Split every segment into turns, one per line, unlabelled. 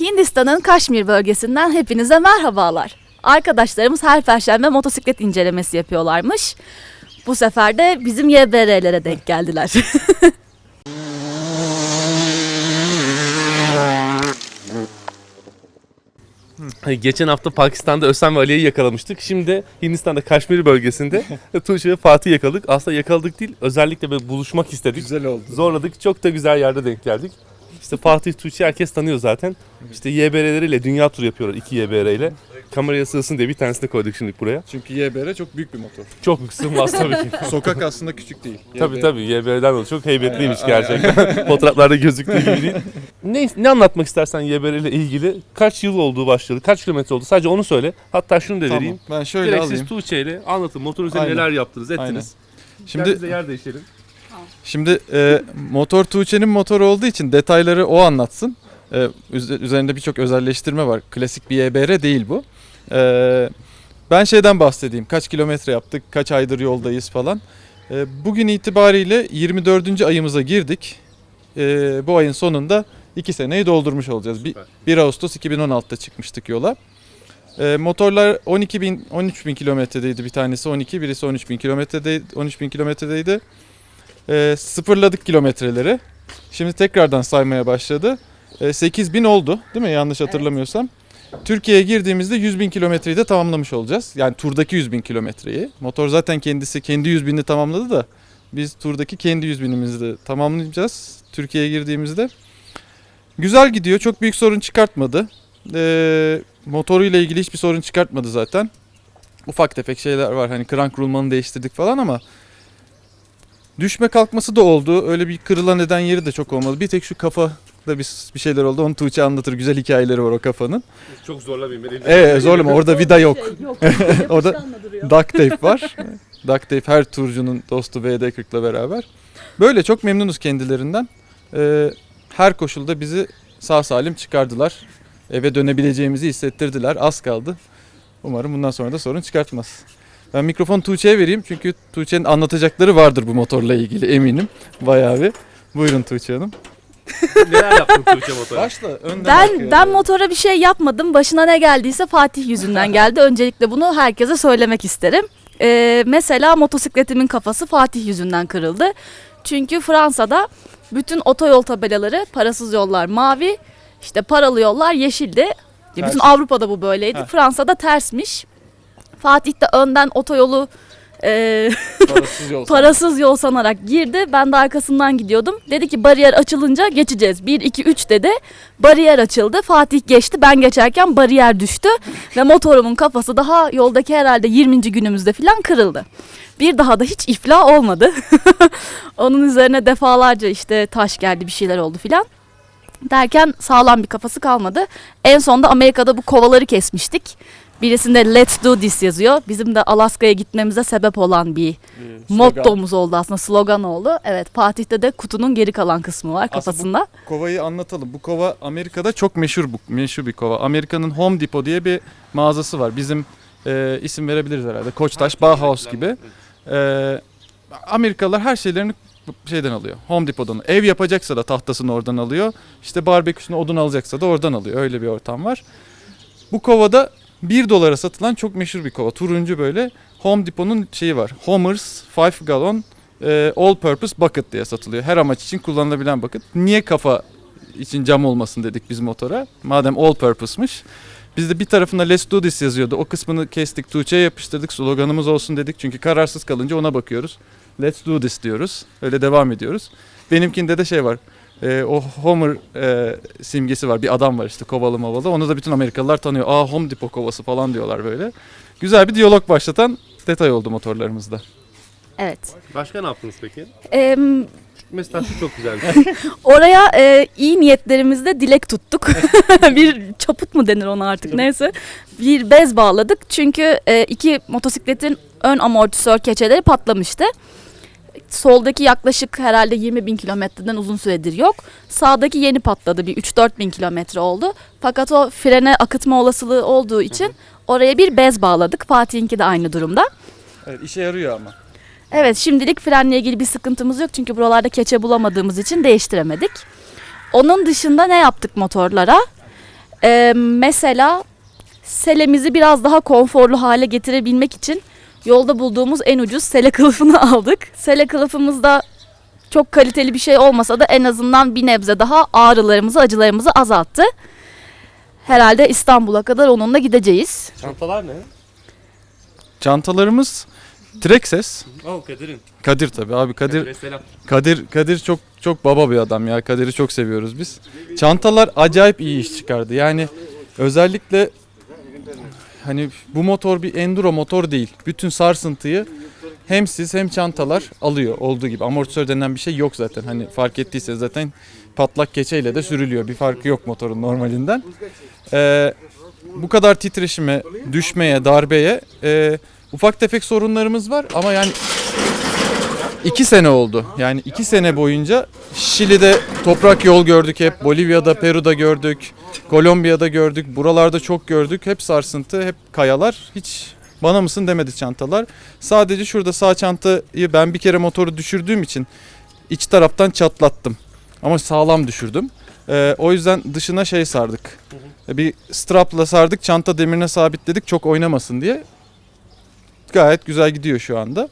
Hindistan'ın Kaşmir bölgesinden hepinize merhabalar. Arkadaşlarımız her perşembe motosiklet incelemesi yapıyorlarmış. Bu sefer de bizim YBR'lere denk geldiler.
Geçen hafta Pakistan'da Ösen ve Ali'yi yakalamıştık. Şimdi Hindistan'da Kaşmir bölgesinde Tuğçe ve Fatih yakaladık. Aslında yakaladık değil, özellikle böyle buluşmak istedik.
Güzel oldu.
Zorladık, çok da güzel yerde denk geldik. İşte Fatih Tuğçe herkes tanıyor zaten. İşte YBR'leriyle dünya turu yapıyorlar iki YBR ile. Kameraya sığsın diye bir tanesini koyduk şimdi buraya.
Çünkü YBR çok büyük bir motor.
Çok sığmaz tabii ki.
Sokak aslında küçük değil.
tabii
YBR.
tabii YBR'den dolayı çok heybetliymiş
Aynen,
gerçekten. Fotoğraflarda gözüktüğü gibi değil. Ne, ne anlatmak istersen YBR ile ilgili? Kaç yıl olduğu başladı? Kaç kilometre oldu? Sadece onu söyle. Hatta şunu da vereyim.
Tamam. Ben şöyle
Direkt
alayım.
siz Tuğçe ile anlatın. Motor üzerinde
Aynen.
neler yaptınız, ettiniz.
Aynen.
Şimdi
Şimdi
de yer değişelim.
Şimdi e, motor Tuğçe'nin motoru olduğu için detayları o anlatsın. E, üze- üzerinde birçok özelleştirme var. Klasik bir YBR değil bu. E, ben şeyden bahsedeyim. Kaç kilometre yaptık, kaç aydır yoldayız falan. E, bugün itibariyle 24. ayımıza girdik. E, bu ayın sonunda 2 seneyi doldurmuş olacağız. Bir,
Süper.
1 Ağustos 2016'da çıkmıştık yola. E, motorlar 12 bin, 13 bin kilometredeydi bir tanesi 12, birisi 13 bin kilometredeydi. 13 bin kilometredeydi. E, sıfırladık kilometreleri. Şimdi tekrardan saymaya başladı. E, 8 bin oldu değil mi yanlış hatırlamıyorsam. Türkiye'ye girdiğimizde 100 bin kilometreyi de tamamlamış olacağız. Yani turdaki 100 bin kilometreyi. Motor zaten kendisi kendi 100 binini tamamladı da biz turdaki kendi 100 binimizi de tamamlayacağız Türkiye'ye girdiğimizde. Güzel gidiyor. Çok büyük sorun çıkartmadı. Ee, motoruyla ilgili hiçbir sorun çıkartmadı zaten. Ufak tefek şeyler var. Hani krank rulmanı değiştirdik falan ama düşme kalkması da oldu. Öyle bir kırılan neden yeri de çok olmadı. Bir tek şu kafada bir, bir şeyler oldu. Onu Tuğçe anlatır. Güzel hikayeleri var o kafanın.
Çok zorlamayın beni.
Evet zorlama orada vida yok.
yok.
Orada. Duct tape var. Duct tape her turcunun dostu VD40'la beraber. Böyle çok memnunuz kendilerinden. Ee, her koşulda bizi sağ salim çıkardılar. Eve dönebileceğimizi hissettirdiler. Az kaldı. Umarım bundan sonra da sorun çıkartmaz. Ben mikrofon Tuğçe'ye vereyim çünkü Tuğçe'nin anlatacakları vardır bu motorla ilgili eminim. Bayağı bir. Buyurun Tuğçe Hanım.
Neler yaptın Tuğçe motora?
Başla önden
Ben ben motora bir şey yapmadım. Başına ne geldiyse Fatih yüzünden geldi. Öncelikle bunu herkese söylemek isterim. Ee, mesela motosikletimin kafası Fatih yüzünden kırıldı. Çünkü Fransa'da bütün otoyol tabelaları parasız yollar mavi, işte paralı yollar yeşildi. Ya Bütün
Ters.
Avrupa'da bu böyleydi.
Ha.
Fransa'da tersmiş. Fatih de önden otoyolu e,
Parasız yol.
parasız yol sanarak girdi. Ben de arkasından gidiyordum. Dedi ki bariyer açılınca geçeceğiz. 1 2 3 dedi. Bariyer açıldı. Fatih geçti. Ben geçerken bariyer düştü ve motorumun kafası daha yoldaki herhalde 20. günümüzde falan kırıldı. Bir daha da hiç iflah olmadı. Onun üzerine defalarca işte taş geldi bir şeyler oldu filan. Derken sağlam bir kafası kalmadı. En sonda Amerika'da bu kovaları kesmiştik. Birisinde Let's Do This yazıyor. Bizim de Alaska'ya gitmemize sebep olan bir mottomuz oldu aslında slogan oldu. Evet Fatih'te de kutunun geri kalan kısmı var
Aslında bu-
kafasında.
Kovayı anlatalım. Bu kova Amerika'da çok meşhur bu meşhur bir kova. Amerika'nın Home Depot diye bir mağazası var. Bizim e, isim verebiliriz herhalde. Koçtaş, Bauhaus gibi. E, Amerikalılar her şeylerini bu şeyden alıyor. Home Depot'dan. Ev yapacaksa da tahtasını oradan alıyor. İşte barbeküsüne odun alacaksa da oradan alıyor. Öyle bir ortam var. Bu kovada 1 dolara satılan çok meşhur bir kova. Turuncu böyle. Home Depot'un şeyi var. Homer's 5 gallon e, all purpose bucket diye satılıyor. Her amaç için kullanılabilen bucket. Niye kafa için cam olmasın dedik biz motora. Madem all purpose'mış. Biz de bir tarafına Let's Do This yazıyordu. O kısmını kestik. Tuğçe'ye yapıştırdık. Sloganımız olsun dedik. Çünkü kararsız kalınca ona bakıyoruz. Let's Do This diyoruz. Öyle devam ediyoruz. Benimkinde de şey var. E, o Homer e, simgesi var. Bir adam var işte kovalı mavalı. Onu da bütün Amerikalılar tanıyor. Aa Home Depot kovası falan diyorlar böyle. Güzel bir diyalog başlatan detay oldu motorlarımızda.
Evet.
Başka ne yaptınız peki?
Em,
Mesela şu çok güzel bir şey.
oraya e, iyi niyetlerimizle dilek tuttuk. bir çaput mu denir ona artık neyse. Bir bez bağladık çünkü e, iki motosikletin ön amortisör keçeleri patlamıştı. Soldaki yaklaşık herhalde 20 bin kilometreden uzun süredir yok. Sağdaki yeni patladı bir 3-4 bin kilometre oldu. Fakat o frene akıtma olasılığı olduğu için oraya bir bez bağladık. Fatih'inki de aynı durumda.
Evet işe yarıyor ama.
Evet şimdilik frenle ilgili bir sıkıntımız yok çünkü buralarda keçe bulamadığımız için değiştiremedik. Onun dışında ne yaptık motorlara? Ee, mesela selemizi biraz daha konforlu hale getirebilmek için yolda bulduğumuz en ucuz sele kılıfını aldık. Sele kılıfımızda çok kaliteli bir şey olmasa da en azından bir nebze daha ağrılarımızı, acılarımızı azalttı. Herhalde İstanbul'a kadar onunla gideceğiz.
Çantalar ne?
Çantalarımız Trexes.
Oh Kadir'in.
Kadir tabii abi Kadir. Kadir Kadir çok çok baba bir adam ya. Kadir'i çok seviyoruz biz. Çantalar acayip iyi iş çıkardı. Yani özellikle hani bu motor bir enduro motor değil. Bütün sarsıntıyı hem siz hem çantalar alıyor olduğu gibi. Amortisör denen bir şey yok zaten. Hani fark ettiyse zaten patlak keçeyle de sürülüyor. Bir farkı yok motorun normalinden. Ee, bu kadar titreşime, düşmeye, darbeye e, ufak tefek sorunlarımız var ama yani İki sene oldu. Yani iki sene boyunca Şili'de toprak yol gördük hep. Bolivya'da, Peru'da gördük. Kolombiya'da gördük. Buralarda çok gördük. Hep sarsıntı, hep kayalar. Hiç bana mısın demedi çantalar. Sadece şurada sağ çantayı ben bir kere motoru düşürdüğüm için iç taraftan çatlattım. Ama sağlam düşürdüm. Ee, o yüzden dışına şey sardık. Bir strapla sardık. Çanta demirine sabitledik çok oynamasın diye. Gayet güzel gidiyor şu anda.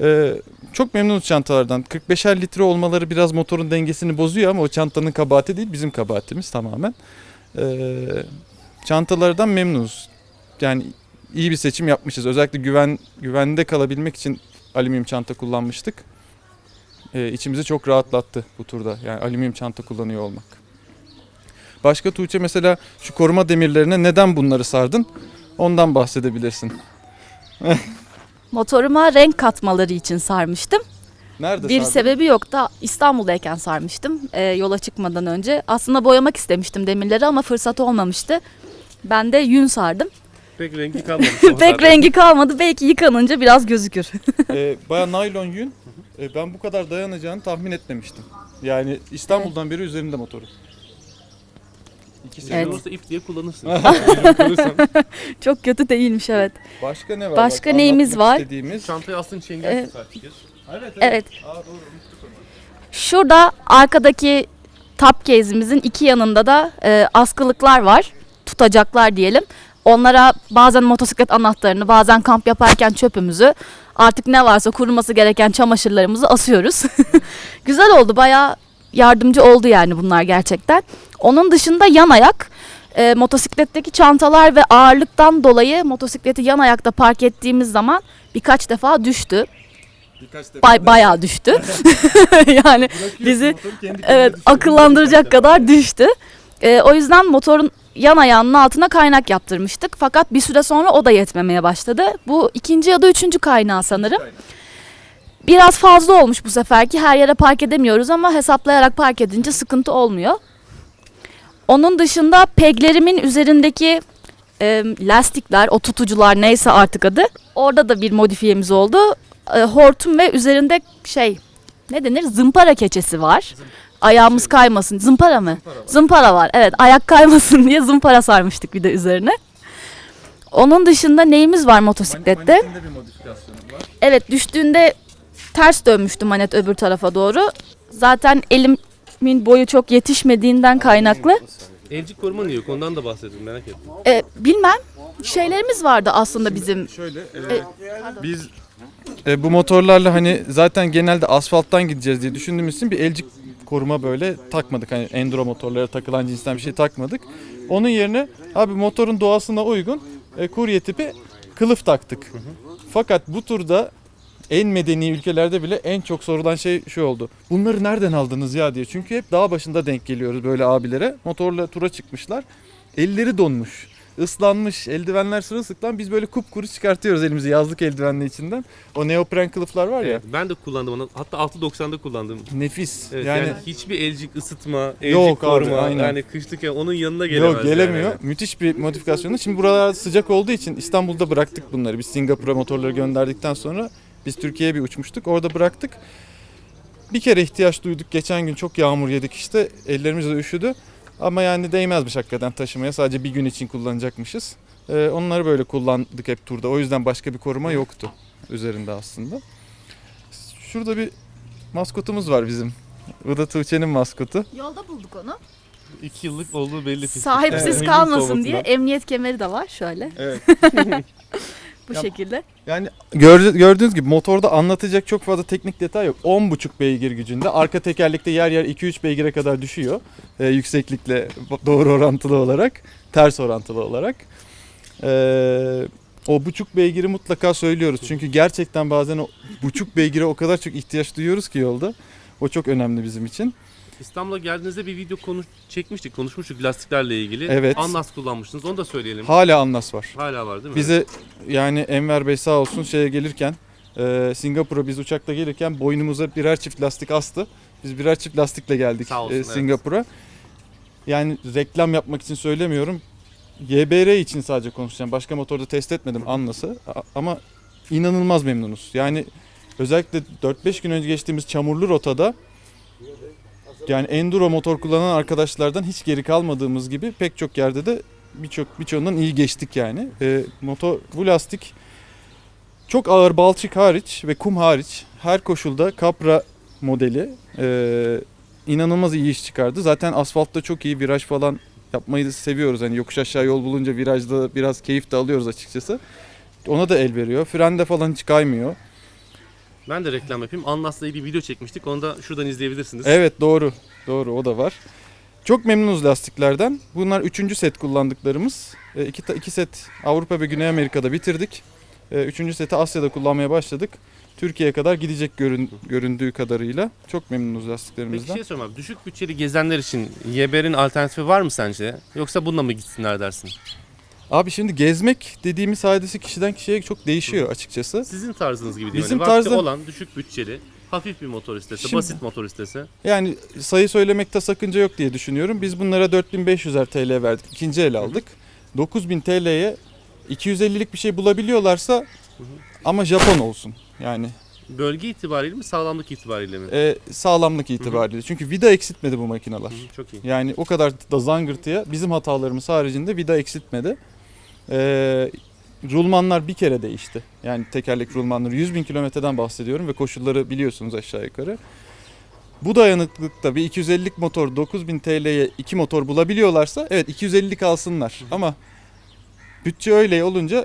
Ee, çok memnunuz çantalardan. 45'er litre olmaları biraz motorun dengesini bozuyor ama o çantanın kabahati değil bizim kabahatimiz tamamen. Ee, çantalardan memnunuz. Yani iyi bir seçim yapmışız. Özellikle güven güvende kalabilmek için alüminyum çanta kullanmıştık. Ee, içimizi çok rahatlattı bu turda. Yani alüminyum çanta kullanıyor olmak. Başka Tuğçe mesela şu koruma demirlerine neden bunları sardın? Ondan bahsedebilirsin.
Motoruma renk katmaları için sarmıştım.
Nerede
Bir
sardın?
sebebi yok da İstanbul'dayken sarmıştım e, yola çıkmadan önce. Aslında boyamak istemiştim demirleri ama fırsat olmamıştı. Ben de yün sardım.
Pek rengi kalmamış.
Pek rengi kalmadı. Belki yıkanınca biraz gözükür.
Ee, Baya naylon yün. Ee, ben bu kadar dayanacağını tahmin etmemiştim. Yani İstanbul'dan beri üzerinde motoru. İki sene
Evet.
olursa ip diye kullanırsın.
Çok kötü değilmiş evet.
Başka ne var?
Başka
Bak,
neyimiz
anlatmak
var?
Istediğimiz.
Çantayı aslında çengel
Evet.
fikir.
Evet.
Evet.
Aa, doğru, unuttuk onu.
Şurada arkadaki top case'imizin iki yanında da e, askılıklar var. Tutacaklar diyelim. Onlara bazen motosiklet anahtarını, bazen kamp yaparken çöpümüzü, artık ne varsa kuruması gereken çamaşırlarımızı asıyoruz. Güzel oldu, bayağı yardımcı oldu yani bunlar gerçekten. Onun dışında yan ayak, e, motosikletteki çantalar ve ağırlıktan dolayı motosikleti yan ayakta park ettiğimiz zaman birkaç defa düştü.
Birkaç defa
Bay, bayağı düştü. yani bizi
kendi
Evet akıllandıracak kadar düştü. Ee, o yüzden motorun yan ayağının altına kaynak yaptırmıştık. Fakat bir süre sonra o da yetmemeye başladı. Bu ikinci ya da üçüncü kaynağı sanırım. Biraz fazla olmuş bu seferki. Her yere park edemiyoruz ama hesaplayarak park edince sıkıntı olmuyor. Onun dışında peglerimin üzerindeki e, lastikler, o tutucular neyse artık adı. Orada da bir modifiyemiz oldu. E, hortum ve üzerinde şey ne denir zımpara keçesi var. Ayağımız kaymasın. Zımpara mı? Zımpara var. Evet ayak kaymasın diye zımpara sarmıştık bir de üzerine. Onun dışında neyimiz var motosiklette?
Manetinde bir modifikasyonu var.
Evet düştüğünde ters dönmüştü manet öbür tarafa doğru. Zaten elimin boyu çok yetişmediğinden kaynaklı.
Elcik koruma niye yok? Ondan da bahsedin merak ettim.
E, bilmem şeylerimiz vardı aslında bizim.
Şöyle e, biz e, bu motorlarla hani zaten genelde asfalttan gideceğiz diye düşündüğümüz için bir elcik koruma böyle takmadık. Hani enduro motorlara takılan cinsten bir şey takmadık. Onun yerine abi motorun doğasına uygun e, kurye tipi kılıf taktık. Fakat bu turda en medeni ülkelerde bile en çok sorulan şey şu oldu. Bunları nereden aldınız ya diye. Çünkü hep dağ başında denk geliyoruz böyle abilere. Motorla tura çıkmışlar. Elleri donmuş. ıslanmış, eldivenler sırılsıklam. Biz böyle kupkuru çıkartıyoruz elimizi yazlık eldivenli içinden. O neopren kılıflar var ya.
Evet, ben de kullandım onu. Hatta 6.90'da kullandım.
Nefis.
Evet, yani,
yani,
hiçbir elcik ısıtma, elcik
Yok abi,
koruma.
aynen.
Yani kışlıkken onun yanına gelemez.
Yok gelemiyor.
Yani.
Müthiş bir modifikasyonu. Şimdi buralar sıcak olduğu için İstanbul'da bıraktık bunları. Biz Singapur'a motorları gönderdikten sonra biz Türkiye'ye bir uçmuştuk. Orada bıraktık. Bir kere ihtiyaç duyduk. Geçen gün çok yağmur yedik işte. Ellerimiz de üşüdü. Ama yani değmezmiş hakikaten taşımaya. Sadece bir gün için kullanacakmışız. Ee, onları böyle kullandık hep turda. O yüzden başka bir koruma yoktu üzerinde aslında. Şurada bir maskotumuz var bizim. Bu da Tuğçe'nin maskotu.
Yolda bulduk onu.
İki yıllık olduğu belli.
Sahipsiz
Evet.
kalmasın diye emniyet kemeri de var şöyle
Evet.
bu
Ya-
şekilde.
Yani gör- gördüğünüz gibi motorda anlatacak çok fazla teknik detay yok. 10.5 beygir gücünde. Arka tekerlekte yer yer 2-3 beygire kadar düşüyor. Ee, yükseklikle doğru orantılı olarak. Ters orantılı olarak. Ee, o buçuk beygiri mutlaka söylüyoruz. Çünkü gerçekten bazen o buçuk beygire o kadar çok ihtiyaç duyuyoruz ki yolda. O çok önemli bizim için.
İstanbul'a geldiğinizde bir video konuş çekmiştik, konuşmuştuk lastiklerle ilgili.
Evet.
Anlas kullanmıştınız. Onu da söyleyelim.
Hala anlas var.
Hala var değil mi?
Bize yani Enver Bey sağ olsun şeye gelirken e, Singapur'a biz uçakta gelirken boynumuza birer çift lastik astı. Biz birer çift lastikle geldik
Sağ olsun,
e,
evet.
Singapur'a. Yani reklam yapmak için söylemiyorum. YBR için sadece konuşacağım. Başka motorda test etmedim Anlas'ı. Ama inanılmaz memnunuz. Yani özellikle 4-5 gün önce geçtiğimiz çamurlu rotada yani enduro motor kullanan arkadaşlardan hiç geri kalmadığımız gibi pek çok yerde de birçok birçoğundan iyi geçtik yani. Ee, motor bu lastik çok ağır balçık hariç ve kum hariç her koşulda Capra modeli e, inanılmaz iyi iş çıkardı. Zaten asfaltta çok iyi viraj falan yapmayı seviyoruz. Hani yokuş aşağı yol bulunca virajda biraz keyif de alıyoruz açıkçası. Ona da el veriyor. Frende falan hiç kaymıyor.
Ben de reklam yapayım. Anlas'la ilgili video çekmiştik. Onu da şuradan izleyebilirsiniz.
Evet doğru. Doğru o da var. Çok memnunuz lastiklerden. Bunlar üçüncü set kullandıklarımız. E, iki, iki set Avrupa ve Güney Amerika'da bitirdik. E, üçüncü seti Asya'da kullanmaya başladık. Türkiye'ye kadar gidecek görün, göründüğü kadarıyla. Çok memnunuz
Peki
lastiklerimizden.
şey sorayım abi. Düşük bütçeli gezenler için YBR'in alternatifi var mı sence? Yoksa bununla mı gitsinler dersin?
Abi şimdi gezmek dediğimiz hadisi kişiden kişiye çok değişiyor açıkçası.
Sizin tarzınız gibi değil?
Bizim
Hani vakti
tarzda-
olan düşük bütçeli, hafif bir motor istese,
Şimdi-
basit motor istese.
Yani sayı söylemekte sakınca yok diye düşünüyorum. Biz bunlara 4500'er TL verdik. İkinci el aldık. 9000 TL'ye 250'lik bir şey bulabiliyorlarsa ama Japon olsun. Yani
Bölge itibariyle mi, sağlamlık itibariyle mi?
e, sağlamlık itibariyle. Çünkü vida eksiltmedi bu makineler.
Hı, Çok iyi.
Yani o kadar da zangırtıya bizim hatalarımız haricinde vida eksiltmedi. E, rulmanlar bir kere değişti. Yani tekerlek rulmanları 100 bin kilometreden bahsediyorum ve koşulları biliyorsunuz aşağı yukarı. Bu dayanıklılıkta bir 250'lik motor 9000 TL'ye iki motor bulabiliyorlarsa evet 250'lik alsınlar. Ama bütçe öyle olunca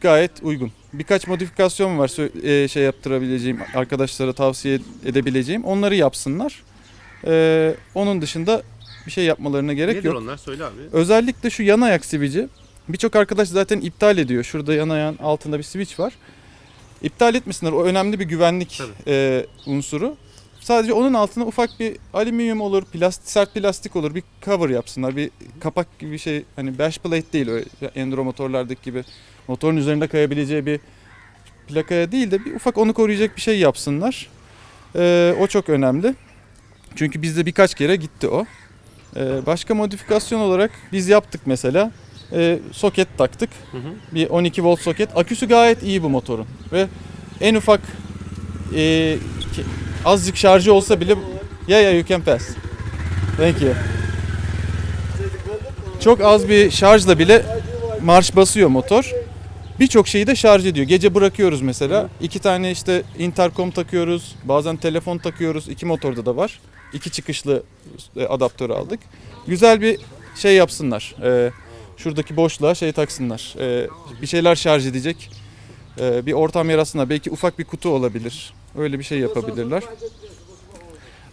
gayet uygun. Birkaç modifikasyon var e, şey yaptırabileceğim arkadaşlara tavsiye edebileceğim. Onları yapsınlar. Ee, onun dışında bir şey yapmalarına gerek
Nedir
yok.
onlar? Söyle abi.
Özellikle şu yan ayak sivici birçok arkadaş zaten iptal ediyor. Şurada yan ayağın altında bir switch var. İptal etmesinler. O önemli bir güvenlik
Tabii.
e, unsuru. Sadece onun altına ufak bir alüminyum olur, plastik, sert plastik olur. Bir cover yapsınlar. Bir kapak gibi bir şey. Hani bash plate değil öyle enduro motorlardaki gibi. Motorun üzerinde kayabileceği bir plakaya değil de bir ufak onu koruyacak bir şey yapsınlar. Ee, o çok önemli. Çünkü bizde birkaç kere gitti o. Ee, başka modifikasyon olarak biz yaptık mesela. Ee, soket taktık.
Hı hı.
Bir 12 volt soket. Aküsü gayet iyi bu motorun. Ve en ufak e, azıcık şarjı olsa bile yeah yeah you can pass. Thank you. Çok az bir şarjla bile marş basıyor motor. Birçok şeyi de şarj ediyor. Gece bırakıyoruz mesela. İki tane işte intercom takıyoruz. Bazen telefon takıyoruz. İki motorda da var. İki çıkışlı e, adaptör aldık. Güzel bir şey yapsınlar. Ee, şuradaki boşluğa şey taksınlar. Ee, bir şeyler şarj edecek. Ee, bir ortam yaratsınlar. Belki ufak bir kutu olabilir. Öyle bir şey yapabilirler.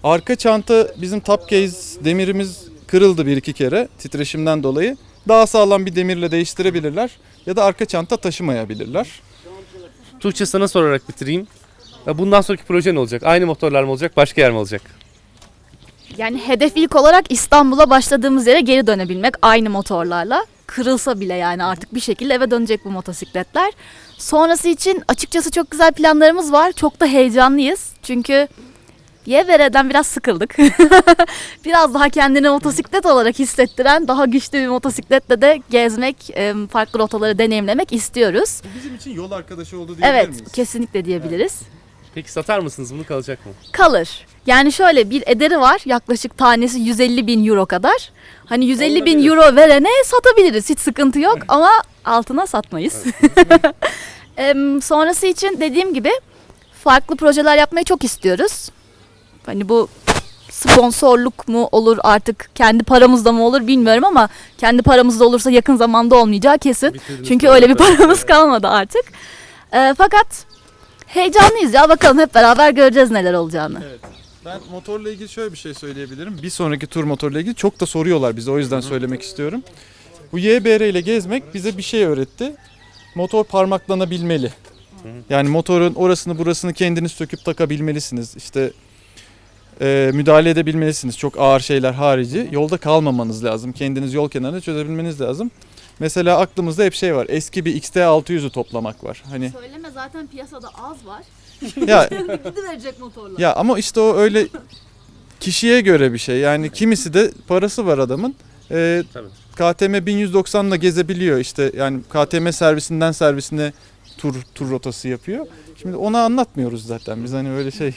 Arka çanta bizim top case demirimiz kırıldı bir iki kere titreşimden dolayı. Daha sağlam bir demirle değiştirebilirler ya da arka çanta taşımayabilirler.
Tuğçe sana sorarak bitireyim. Bundan sonraki proje ne olacak? Aynı motorlar mı olacak? Başka yer mi olacak?
Yani hedef ilk olarak İstanbul'a başladığımız yere geri dönebilmek aynı motorlarla. Kırılsa bile yani artık bir şekilde eve dönecek bu motosikletler. Sonrası için açıkçası çok güzel planlarımız var. Çok da heyecanlıyız. Çünkü YVR'den biraz sıkıldık. biraz daha kendini motosiklet olarak hissettiren daha güçlü bir motosikletle de gezmek, em, farklı rotaları deneyimlemek istiyoruz.
Bizim için yol arkadaşı oldu
Evet, kesinlikle diyebiliriz.
Peki satar mısınız bunu kalacak mı?
kalır. Yani şöyle bir ederi var yaklaşık tanesi 150 bin euro kadar. Hani 150 bin euro verene satabiliriz hiç sıkıntı yok ama altına satmayız. Em, sonrası için dediğim gibi farklı projeler yapmayı çok istiyoruz. Hani bu sponsorluk mu olur artık kendi paramızda mı olur bilmiyorum ama kendi paramızda olursa yakın zamanda olmayacağı kesin.
Bitirdiniz
Çünkü
sonra
öyle bir
tabii.
paramız kalmadı artık. Ee, fakat heyecanlıyız ya bakalım hep beraber göreceğiz neler olacağını.
Ben motorla ilgili şöyle bir şey söyleyebilirim. Bir sonraki tur motorla ilgili çok da soruyorlar bize o yüzden söylemek istiyorum. Bu YBR ile gezmek bize bir şey öğretti. Motor parmaklanabilmeli. Yani motorun orasını burasını kendiniz söküp takabilmelisiniz. İşte e, müdahale edebilmelisiniz. Çok ağır şeyler harici. Yolda kalmamanız lazım. Kendiniz yol kenarında çözebilmeniz lazım. Mesela aklımızda hep şey var. Eski bir XT600'ü toplamak var. Hani
Söyleme zaten piyasada az var.
Ya
verecek motorlar.
Ya ama işte o öyle kişiye göre bir şey. Yani kimisi de parası var adamın. Ee,
Tabii.
KTM 1190'la gezebiliyor işte yani KTM servisinden servisine tur tur rotası yapıyor. Şimdi onu anlatmıyoruz zaten biz hani öyle şey.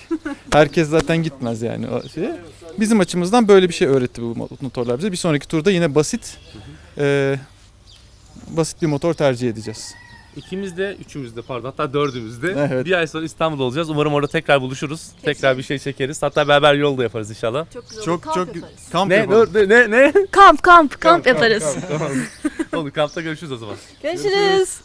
Herkes zaten gitmez yani o şeye. Bizim açımızdan böyle bir şey öğretti bu motorlar bize. Bir sonraki turda yine basit e, basit bir motor tercih edeceğiz.
İkimiz de, üçümüz de pardon hatta dördümüz de
Evet.
bir ay sonra İstanbul'da olacağız. Umarım orada tekrar buluşuruz. Tekrar bir şey çekeriz. Hatta beraber yol da yaparız inşallah.
Çok güzel
Çok çok kamp
Ne?
yapalım.
Ne? Ne? ne?
Kamp kamp kamp yaparız.
Olur kampta görüşürüz o zaman.
Görüşürüz.